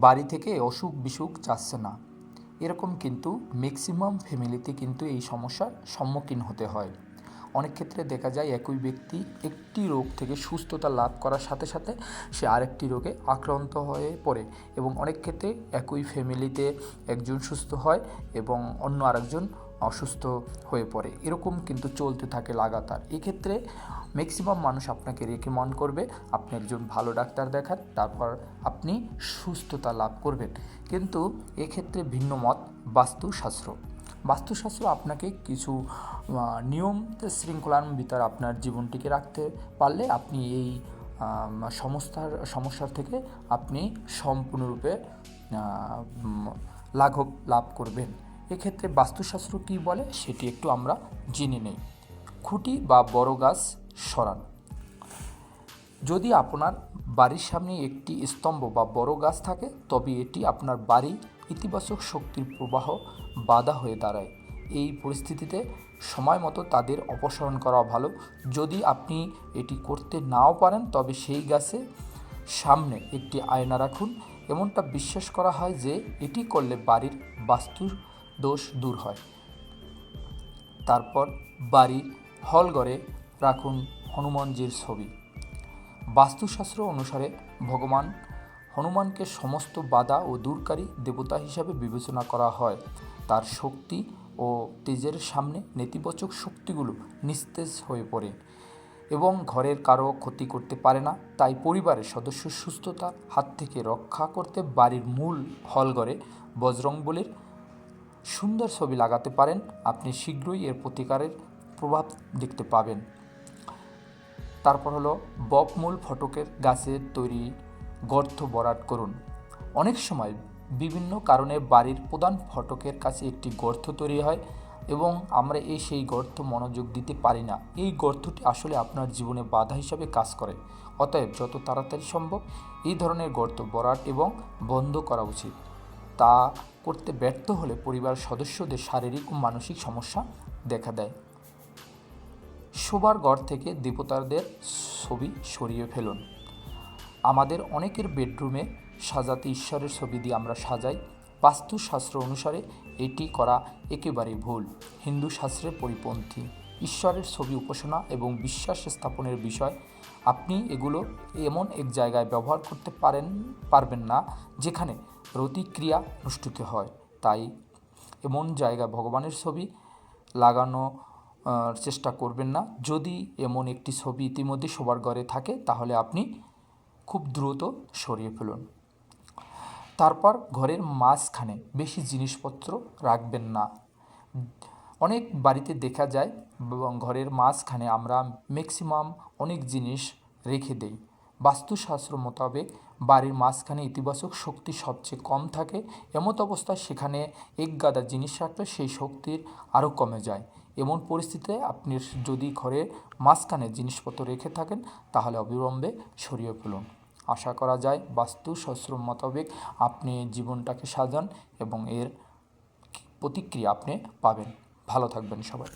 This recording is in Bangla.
বাড়ি থেকে অসুখ বিসুখ যাচ্ছে না। এরকম কিন্তু ম্যাক্সিমাম ফ্যামিলিতে কিন্তু এই সমস্যার সম্মুখীন হতে হয়। অনেক ক্ষেত্রে দেখা যায় একই ব্যক্তি একটি রোগ থেকে সুস্থতা লাভ করার সাথে সাথে সে আরেকটি রোগে আক্রান্ত হয়ে পড়ে এবং অনেক ক্ষেত্রে একই ফ্যামিলিতে একজন সুস্থ হয় এবং অন্য আরেকজন অসুস্থ হয়ে পড়ে। এরকম কিন্তু চলতে থাকে লাগাতার। এক্ষেত্রে ম্যাক্সিমাম মানুষ আপনাকে রেকমেন্ড করবে, আপনি একজন ভালো ডাক্তার দেখান, তারপর আপনি সুস্থতা লাভ করবেন। কিন্তু এক্ষেত্রে ভিন্ন মত, বাস্তুশাস্ত্র। বাস্তুশাস্ত্র আপনাকে কিছু নিয়ম শৃঙ্খলার ভিতর আপনার জীবনটিকে রাখতে পারলে আপনি এই সমস্যার সমস্যার থেকে আপনি সম্পূর্ণরূপে লাঘব লাভ করবেন। এক্ষেত্রে বাস্তুশাস্ত্র কী বলে সেটি একটু আমরা জেনে নেই। খুঁটি বা বড় গাছ সরান। যদি আপনার বাড়ির সামনে একটি স্তম্ভ বা বড় গাছ থাকে, তবে এটি আপনার বাড়ি ইতিবাচক শক্তির প্রবাহ বাধা হয়ে দাঁড়ায়। এই পরিস্থিতিতে সময় মতো তাদের অপসারণ করা ভালো। যদি আপনি এটি করতে নাও পারেন, তবে সেই গাছে সামনে একটি আয়না রাখুন। এমনটা বিশ্বাস করা হয় যে এটি করলে বাড়ির বাস্তুর দোষ দূর হয়। তারপর বাড়ির হলঘরে রাখুন হনুমানজির ছবি। বাস্তুশাস্ত্র অনুসারে ভগবান হনুমানকে সমস্ত বাধা ও দূরকারী দেবতা হিসাবে বিবেচনা করা হয়। তার শক্তি ও তেজের সামনে নেতিবাচক শক্তিগুলো নিস্তেজ হয়ে পড়ে এবং ঘরের কারও ক্ষতি করতে পারে না। তাই পরিবারের সদস্য সুস্থতার হাত থেকে রক্ষা করতে বাড়ির মূল হলঘরে বজরংবলির সুন্দর ছবি লাগাতে পারেন। আপনি শীঘ্রই এর প্রতিকারের প্রভাব দেখতে পাবেন। তারপর হলো বকমূল ফটকের গাছের তৈরি গর্ত বরাট করুন। অনেক সময় বিভিন্ন কারণে বাড়ির প্রধান ফটকের কাছে একটি গর্ত তৈরি হয় এবং আমরা এই সেই গর্ত মনোযোগ দিতে পারি না। এই গর্তটি আসলে আপনার জীবনে বাধা হিসাবে কাজ করে। অতএব যত তাড়াতাড়ি সম্ভব এই ধরনের গর্ত বরাট এবং বন্ধ করা উচিত। তা করতে ব্যর্থ হলে পরিবার সদস্যদের শারীরিক ও মানসিক সমস্যা দেখা দেয়। শোবার ঘর থেকে দেবতাদের ছবি সরিয়ে ফেলুন। আমাদের অনেকের বেডরুমে সাজাতে ঈশ্বরের ছবি দিয়ে আমরা সাজাই। বাস্তুশাস্ত্র অনুসারে এটি করা একেবারেই ভুল। হিন্দু শাস্ত্রের পরিপন্থী। ঈশ্বরের ছবি উপাসনা এবং বিশ্বাস স্থাপনের বিষয়, আপনি এগুলো এমন এক জায়গায় ব্যবহার করতে পারেন, পারবেন না যেখানে প্রতিক্রিয়া অনুষ্ঠিত হয়। তাই এমন জায়গায় ভগবানের ছবি লাগানো চেষ্টা করবেন না। যদি এমন একটি ছবি ইতিমধ্যে শোবার ঘরে থাকে, তাহলে আপনি খুব দ্রুত সরিয়ে ফেলুন। তারপর ঘরের মাঝখানে বেশি জিনিসপত্র রাখবেন না। অনেক বাড়িতে দেখা যায় এবং ঘরের মাঝখানে আমরা ম্যাক্সিমাম অনেক জিনিস রেখে দেই। বাস্তুশাস্ত্র মোতাবেক বাড়ির মাঝখানে ইতিবাচক শক্তি সবচেয়ে কম থাকে। এমত অবস্থায় সেখানে এক গাদা জিনিস রাখলে সেই শক্তির আরও কমে যায়। এমন পরিস্থিতিতে আপনি যদি ঘরে মাঝখানে জিনিসপত্র রেখে থাকেন, তাহলে অবিলম্বে সরিয়ে ফেলুন। আশা করা যায় বাস্তুশাস্ত্র মোতাবেক আপনি জীবনটাকে সাজান এবং এর প্রতিক্রিয়া আপনি পাবেন। ভালো থাকবেন সবাই।